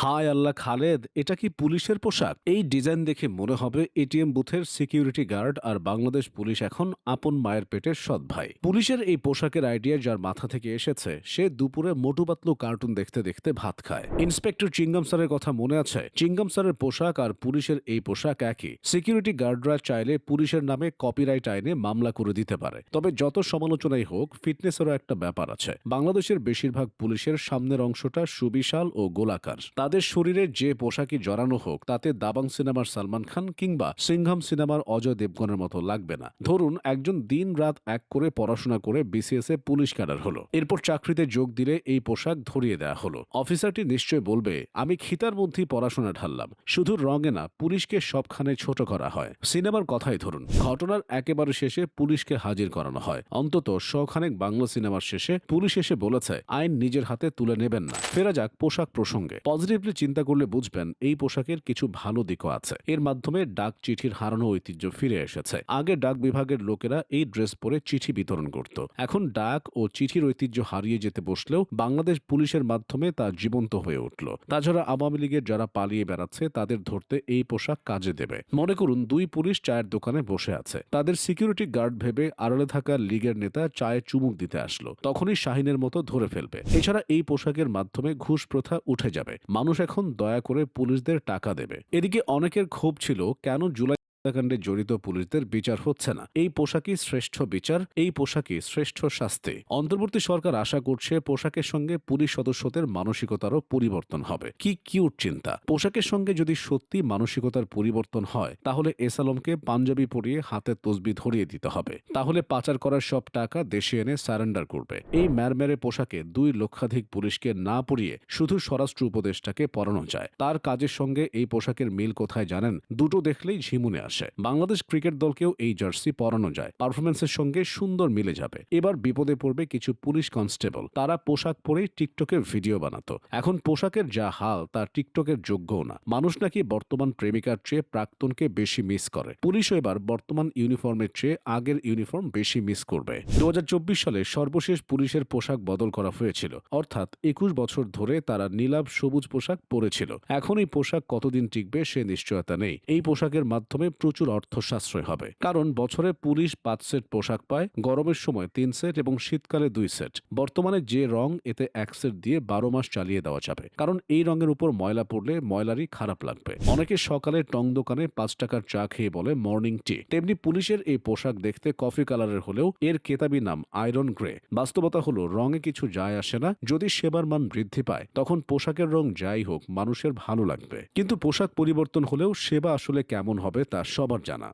হায় আল্লাহ খালেদ, এটা কি পুলিশের পোশাক? এই ডিজাইন দেখে মনে হবে এটিএম বুথের সিকিউরিটি গার্ড আর বাংলাদেশ পুলিশ এখন আপন মায়ের পেটের সৎ ভাই। পুলিশের এই পোশাকের আইডিয়া যার মাথা থেকে এসেছে, সে দুপুরে মোটু পাতলু কার্টুন দেখতে দেখতে ভাত খায়। ইন্সপেক্টর চিঙ্গম স্যারের কথা মনে আছে? চিঙ্গম স্যারের পোশাক আর পুলিশের এই পোশাক একই। সিকিউরিটি গার্ডরা চাইলে পুলিশের নামে কপিরাইট আইনে মামলা করে দিতে পারে। তবে যত সমালোচনাই হোক, ফিটনেসেরও একটা ব্যাপার আছে। বাংলাদেশের বেশিরভাগ পুলিশের সামনের অংশটা সুবিশাল ও গোলাকার। তাদের শরীরে যে পোশাকই জড়ানো হোক, তাতে দাবাং সিনেমার সালমান খান কিংবা সিংহাম সিনেমার অজয় দেবগনের মতো লাগবে না। ধরুন, একজন দিন রাত এক করে পড়াশোনা করে বিসিএস এ পুলিশ ক্যাডার হলো। এরপর চাকরিতে যোগ দিলে এই পোশাক ধরিয়ে দেওয়া হলো। অফিসারটি নিশ্চয় বলবে, আমি খিতার মধ্যেই পড়াশোনা ঢাললাম। শুধু রঙে না, পুলিশকে সবখানে ছোট করা হয়। সিনেমার কথাই ধরুন, ঘটনার একেবারে শেষে পুলিশকে হাজির করানো হয়। অন্তত শখানেক বাংলা সিনেমার শেষে পুলিশ এসে বলেছে, আইন নিজের হাতে তুলে নেবেন না। ফেরা যাক পোশাক প্রসঙ্গে। পজিটিভলি চিন্তা করলে বুঝবেন এই পোশাকের কিছু ভালো দিকও আছে। এর মাধ্যমে ডাক চিঠির হারানো ঐতিহ্য ফিরে এসেছে। আগে ডাক বিভাগের লোকেরা এই ড্রেস পরে চিঠি বিতরণ করত। এখন ডাক ও চিঠির ঐতিহ্য হারিয়ে যেতে বসলেও বাংলাদেশ পুলিশের মাধ্যমে তা জীবন্ত হয়ে উঠল। তাছাড়া আওয়ামী লীগের যারা পালিয়ে বেড়াচ্ছে, তাদের ধরতে এই পোশাক কাজে দেবে। মনে করুন, দুই পুলিশ চায়ের দোকানে বসে আছে। তাদের সিকিউরিটি গার্ড ভেবে আড়ালে থাকা লীগের নেতা চায়ে চুমুক দিতে আসলো। তখনই শাহিনের মতো ধরে ফেলবে। এছাড়া এই পোশাকের মাধ্যমে ঘুষ প্রথা উঠে যাবে। মানুষ এখন দয়া করে পুলিশদের টাকা দেবে। এদিকে অনেকের ক্ষোভ ছিল কেন জুলাই হত্যাকাণ্ডে জড়িত পুলিশদের বিচার হচ্ছে না। এই পোশাকই শ্রেষ্ঠ বিচার, এই পোশাকই শ্রেষ্ঠ শাস্তি। অন্তর্বর্তী সরকার আশা করছে পোশাকের সঙ্গে পুলিশ সদস্যদের মানসিকতারও পরিবর্তন হবে। কি কিউট চিন্তা। পোশাকের সঙ্গে যদি সত্যি মানসিকতার পরিবর্তন হয়, তাহলে এসালমকে পাঞ্জাবি পরিয়ে হাতে তসবি ধরিয়ে দিতে হবে। তাহলে পাচার করার সব টাকা দেশে এনে সারেন্ডার করবে। এই ম্যারমেরে পোশাকে দুই লক্ষাধিক পুলিশকে না পরিয়ে শুধু স্বরাষ্ট্র উপদেষ্টাকে পরানো যায়। তার কাজের সঙ্গে এই পোশাকের মিল কোথায় জানেন? দুটো দেখলেই ঝিমুনে আসে। বাংলাদেশ ক্রিকেট দলকেও এই জার্সি পরানো যায়। পারফরমেন্সের সঙ্গে সুন্দর মিলে যাবে। এবার বিপদে পড়বে কিছু পুলিশ কনস্টেবল। তারা পোশাক পরে টিকটকের ভিডিও বানাতো। এখন পোশাকের যা হাল তা টিকটকের যোগ্যও না। মানুষ নাকি বর্তমান প্রেমিকার চেয়ে প্রাক্তনকে বেশি মিস করে। পুলিশও এবার বর্তমান ইউনিফর্মের চেয়ে আগের ইউনিফর্ম বেশি মিস করবে। দু হাজার চব্বিশ সালে সর্বশেষ পুলিশের পোশাক বদল করা হয়েছিল। অর্থাৎ একুশ বছর ধরে তারা নীলাভ সবুজ পোশাক পরেছিল। এখন এই পোশাক কতদিন টিকবে সে নিশ্চয়তা নেই। এই পোশাকের মাধ্যমে প্রচুর অর্থ সাশ্রয় হবে। কারণ বছরে পুলিশ পাঁচ সেট পোশাক পায়, গরমের সময় তিন সেট এবং শীতকালে দুই সেট। বর্তমানে যে রং, এতে এক সেট দিয়ে বারো মাস চালিয়ে দেওয়া যাবে। কারণ এই রঙের উপর ময়লা পড়লে ময়লারই খারাপ লাগবে। অনেকে সকালে টং দোকানে পাঁচ টাকার চা খেয়ে বলে মর্নিং টি। তেমনি পুলিশের এই পোশাক দেখতে কফি কালারের হলেও এর কেতাবি নাম আয়রন গ্রে। বাস্তবতা হলো, রঙে কিছু যায় আসে না। যদি সেবার মান বৃদ্ধি পায়, তখন পোশাকের রং যাই হোক, মানুষের ভালো লাগবে। কিন্তু পোশাক পরিবর্তন হলেও সেবা আসলে কেমন হবে তা সবার জানা।